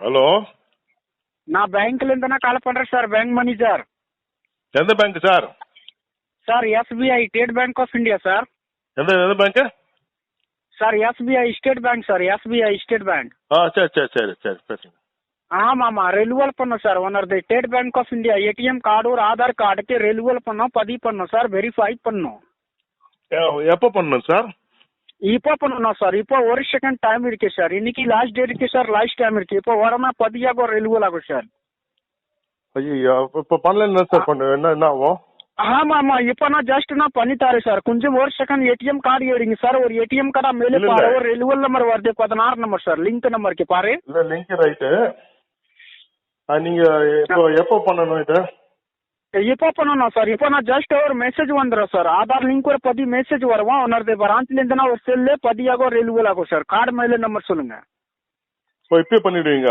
Hello நான் பேங்க்ல இருந்து கால் பண்றேன் சார் பேங்க் மேனேஜர் எந்த bank sir sir SBI state bank of India sir எந்த எந்த bank sir SBI state bank sir SBI state bank ஆ சரி சரி சரி சரி பேசுங்க ஆமா ஆமா ரெனுவல் பண்ணோம் sir ஒன்னது state bank of India ATM card ஒரு ஆதார் கார்டுக்கு ரெனுவல் பண்ணோம் பதிவு பண்ணோம் சார் வெரிஃபை பண்ணோம் எப்போ பண்ணணும் சார் இப்போ பண்ணணும் சார் இப்போ ஒரு செகண்ட் டைம் இருக்கு சார் இன்னைக்கு லாஸ்ட் டேட் இருக்கு சார் லாஸ்ட் டைம் இருக்கு. இப்போ உடனே பதியாகும் ரெனுவல் ஆகும் சார் ஐயோ இப்போ பண்ணல சார் பண்ணு? என்ன என்ன ஆகும்? ஆமா ஆமா இப்போ நான் ஜஸ்ட் நான் பண்ணி தரேன் சார் கொஞ்சம் ஒரு செகண்ட் ஏடிஎம் கார்டு எடுங்க சார் ஒரு ஏடிஎம் கார்டா மேலே பாரு. ஒரு ரெனுவல் நம்பர் வருது. பதினாறு நம்பர் சார் லிங்க் நம்பருக்கு பாரு. இல்லை லிங்க் ரைட்டு நீங்க இப்போ எப்போ பண்ணணும் இது? இப்போ பண்ணணும் சார் இப்போ நான் ஜஸ்ட் ஒரு மெசேஜ் வந்துடும் சார். ஆதார் லிங்க் ஒரு பதி மெசேஜ் வரும் உன்னது பிரான்ச்ல இருந்து நான் ஒரு செல்லு பதியாகும் ரெனுவல் ஆகும் சார். கார்டு மேலே நம்பர் சொல்லுங்க. இப்போ இப்பயே பண்ணிடுவீங்க?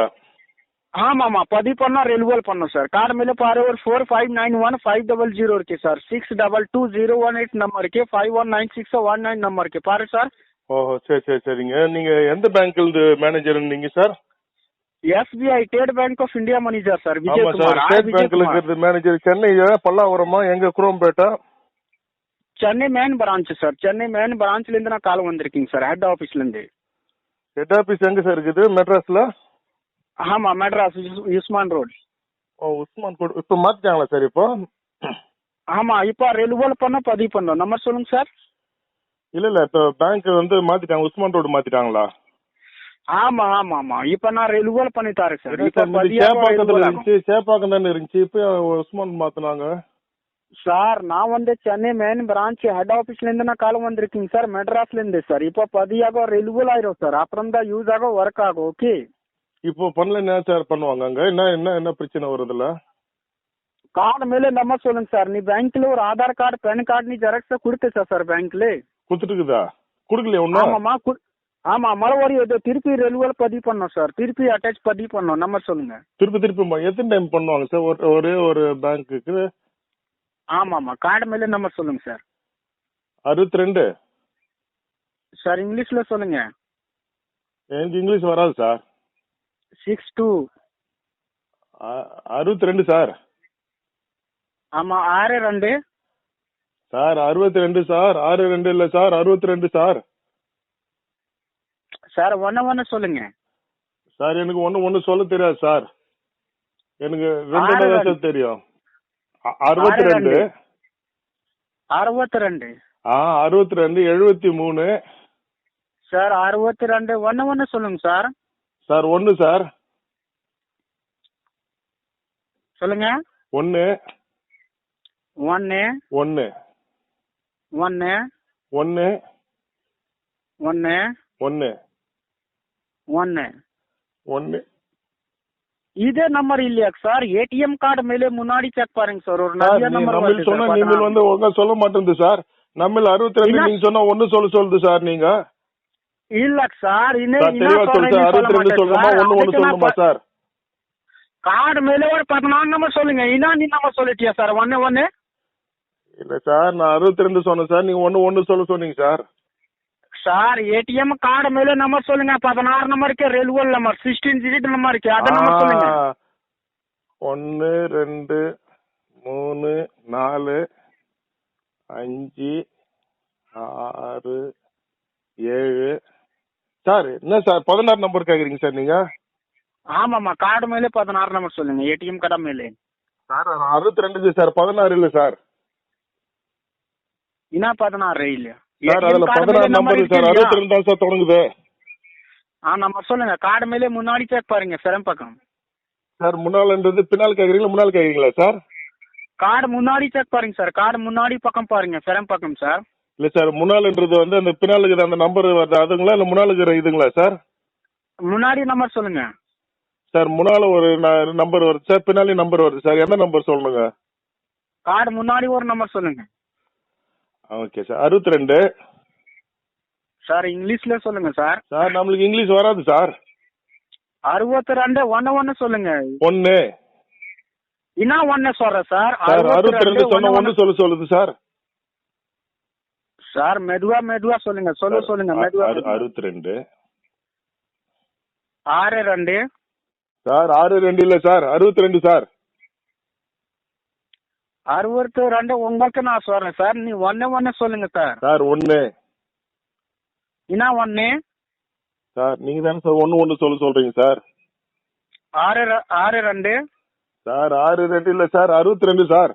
ஆமா ஆமா பதிவு பண்ணா ரெனுவல் பண்ணும் சார். கார்டு மேலே பாரு ஒரு four five nine one five double zero இருக்கு sir. Six double two zero one eight number இருக்கு. Five one nine six one nine number இருக்கு. பாரு சார். ஓஹோ சரி சரி சரிங்க. நீங்க எந்த பேங்க்ல மேனேஜர் நீங்க sir? SBI state bank of India manager sir Vijayakumar state பேங்க்ல இருக்கிறது மேனேஜர் சென்னை பல்லாவரமா எங்க குரோம்பேட்டா? Chennai main branch sir Chennai main பிரான்ச்ல இருந்து நான் கால் வந்திருக்கீங்க சார் ஹெட் ஆபீஸ்ல இருந்து. ஹெட் ஆபீஸ் எங்க சார் இருக்குது? மெட்ராஸ்ல? ஆமா மெட்ராஸ் யுஸ்மான் ரோட். ஓ உஸ்மான் கோட் இப்போ மாத்திட்டாங்களா சார் இப்போ? ஆமா இப்போ ரெனுவல் பண்ண பதிவு பண்ணோம். நம்பர் சொல்லுங்க சார் இல்ல இல்ல இப்போ பேங்க் வந்து மாத்திட்டாங்க. உஸ்மான் ரோடு மாத்திட்டாங்களா? ஆமா ஆமா ஆமா. இப்போ நான் ரெனுவல் பண்ணி தரேன் சார். சேப்பாக்கத்துல. இருந்துச்சு. சேப்பாக்கம் தானே இருந்துச்சு. இப்போ உஸ்மான் மாத்தினாங்க? சார் நான் வந்து சென்னை மெயின் பிரான்ச் ஹெட் ஆபீஸ்ல இருந்து நான் கால் வந்திருக்கீங்க சார் மெட்ராஸ்ல இருந்து சார். இப்போ பதியாக ரெனுவல் ஆயிரும் சார். அப்புறம் தான் யூஸ் ஆகும் ஒர்க் ஆகும் ஓகே இப்போ பண்ணல என்ன சார் பண்ணுவாங்க அங்க? என்ன என்ன என்ன பிரச்சனை வருதுல்ல கார்டு மேலே நம்பர் சொல்லுங்க சார். நீ பேங்க்ல ஒரு ஆதார் கார்டு பேன் கார்டு நீ ஜெராக்ஸ் கொடுத்த சார் பேங்க்ல குடுத்துட்டுக்குதா குடுக்கலையா ஒன்னும் ஆமாமா கு- ஆமா மறுபடியும் இது திருப்பி ரெனுவல் பதிவு பண்ணோம் சார் திருப்பி அட்டாச் பதிவு பண்ணோம். நம்பர் சொல்லுங்க. திருப்பி திருப்பி எத்தனை டைம் பண்ணுவாங்க சார் ஒரு ஒரே ஒரு பேங்க்குக்கு ஆமாமா கார்டு மேலே நம்பர் சொல்லுங்க சார் அறுபத்தி ரெண்டு சார் இங்கிலீஷ்ல சொல்லுங்க. எனக்கு இங்கிலீஷ் வராது சார் சிக்ஸ் டூ அறுபத்தி ரெண்டு சார் ஆமா ஆறு ரெண்டு. சார் அறுபத்தி ரெண்டு சார் ஆறு ரெண்டு இல்ல சார் அறுபத்தி ரெண்டு சார் சார் ஒன்னு ஒன்னு சொல்லுங்க. சார் எனக்கு ஒண்ணு ஒண்ணு சொல்ல தெரியாது சார். எனக்கு ரெண்டு. சார் தெரியும். அறுபத்தி ரெண்டு. ரெண்டு. அறுபத்தி ரெண்டு. ஆ அறுபத்தி ரெண்டு எழுபத்தி மூணு. சார் அறுபத்தி ரெண்டு ஒன்னு ஒன்னு சொல்லுங்க சார். சார் ஒன்னு சார். சொல்லுங்க. ஒன்னு ஒன்னு ஒன்னு ஒன்னு ஒன்னு ஒன்னு ஒன்னு ஒன்னு. ஒன்னு. இதே நம்பர் இல்லையா சார்? ஏடிஎம் கார்டு மேலே முன்னாடி செக் பாருங்க சார். ஒரு சார் நிறைய நீ நம்பர் நம்ம வருது சொன்னா சார். பதினாறு. வந்து ஒழுங்கா சொல்ல மாட்டேங்குது சார். நம்ம அறுபத்தி ரெண்டு. நீங்க சொன்னா ஒன்னு சொல்ல சொல்லுது சார் நீங்க. இல்ல சார் இன்னும் சார் என்ன தெளிவா சொல்லு சொல்றேன்னு சார். சொல்ல அறுபத்தி ரெண்டு மாட்டேன் சொல்லணுமா சார். ஒன்னு ஒன்னு அதுக்கு நான் சொல்லணுமா ப- சார்? கார்டு மேலே ஒரு பதினாறு நம்பர் சொல்லுங்க. என்ன நீ நம்பர் சொல்லிட்டியா சார்? ஒன்னு ஒன்னு. இல்ல சார் நான் அறுபத்தி ரெண்டு சொன்னேன் சார். நீங்க ஒன்னு ஒன்னு சொல்ல சொன்னீங்க சார். சார் ஏடிஎம் கார்டு மேலே நம்பர் சொல்லுங்க. பதினாறு நம்பருக்கு renewal number sixteen digit number இருக்கு அத நம்பர் சொல்லுங்க. ஒன்னு ரெண்டு மூணு நாலு அஞ்சு ஆறு ஏழு. சார் என்ன சார் பதினாறு நம்பர் கேக்குறீங்க சார் நீங்க? ஆமாமா கார்டு மேலே பதினாறு நம்பர் சொல்லுங்க ஏடிஎம் கார்டு மேலே. சார் அறுபத்தி ரெண்டு சார் பதினாறு இல்ல சார். என்ன பதினாறு இல்லையா? சார் அதுல பதினாறு நம்பர் சார்? அறுபத்தி ரெண்டு சார் தொடங்குது. ஆ நம்பர் சொல்லுங்க. கார்டு மேலே முன்னாடி செக் பாருங்க சிரம் பக்கம் சார் முன்னால்ன்றது பின்னால் கேக்குறீங்களா முன்னால் கேக்குறீங்களா சார்? கார்டு முன்னாடி செக் பாருங்க சார். கார்டு முன்னாடி பக்கம் பாருங்க சிரம் பக்கம் சார். இல்ல சார் முன்னால்ன்றது வந்து அந்த பின்னால் இருக்கிற அந்த நம்பர் வருது அதுங்களா இல்ல முன்னால் இருக்கிற இதுங்களா சார்? முன்னாடி நம்பர் சொல்லுங்க. சார் முன்னால ஒரு நம்பர் வருது சார் பின்னாலே நம்பர் வருது சார். எந்த நம்பர் சொல்லணுங்க? கார்டு முன்னாடி ஒரு நம்பர் சொல்லுங்க. ஓகே சார் அறுபத்தி ரெண்டு சார் இங்கிலீஷ்ல சொல்லுங்க சார் சார் நம்மளுக்கு இங்கிலீஷ் வராது சார் அறுபத்தி ரெண்டு ஒன்னு ஒன்னு சொல்லுங்க. ஒன்னு. என்ன ஒன்னு சொல்றேன் சார் சார் அறுபத்தி ரெண்டு சொன்ன ஒன்னு சொல்ல சொல்லுது சார் சார் மெதுவா மெதுவா சொல்லுங்க சொல்ல சொல்லுங்க மெதுவா அறு- அறுபத்தி ரெண்டு ஆறு ரெண்டு. சார் ஆறு ரெண்டு இல்ல சார் அறுபத்தி ரெண்டு சார் அறுபத்து ரெண்டு உங்களுக்கு நான் சொல்றேன். சார் நீ ஒன்னே ஒன்னே சொல்லுங்க சார். சார் ஒன்னு என்ன ஒன்னு சார் நீங்க தானே சார் ஒன்னு ஒன்னு சொல்ல சொல்றீங்க சார். ஆறு ஆறு ரெண்டு. சார் ஆறு ரெண்டு இல்ல சார் அறுபத்தி ரெண்டு சார்.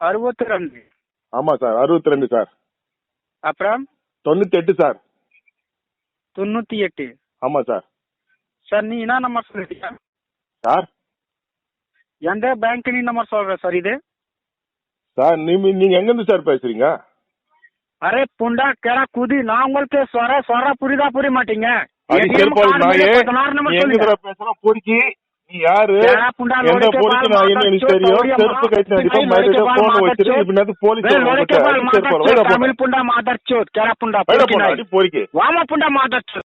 அறுபத்தி ரெண்டு. ஆமா சார் அறுபத்தி ரெண்டு சார். அப்புறம்? தொண்ணூத்தி எட்டு சார். தொண்ணூத்தி எட்டு ஆமா சார். சார் நீ என்ன நம்பர் சொல்றீங்க? சார்? எந்த பேங்க் நீ நம்பர் சொல்ற சார் இது? சார் நீங்க நீங்க எங்க இருந்து சார் பேசுறீங்க? அரே புண்டா கேடா குதி நான் உங்களுக்கு சொல்ற சொல்ற புரியுதா புரிய மாட்டீங்க. நாயே. நீ எங்க நீ யாரு? எந்த நான் என்ன தெரியும்? செருப்பு கட்டி போன் வச்சிரு போலீஸ் தமிழ் புண்டா மாதாச்சு கேடா புண்டா வாமா புண்டா மாதாச்சு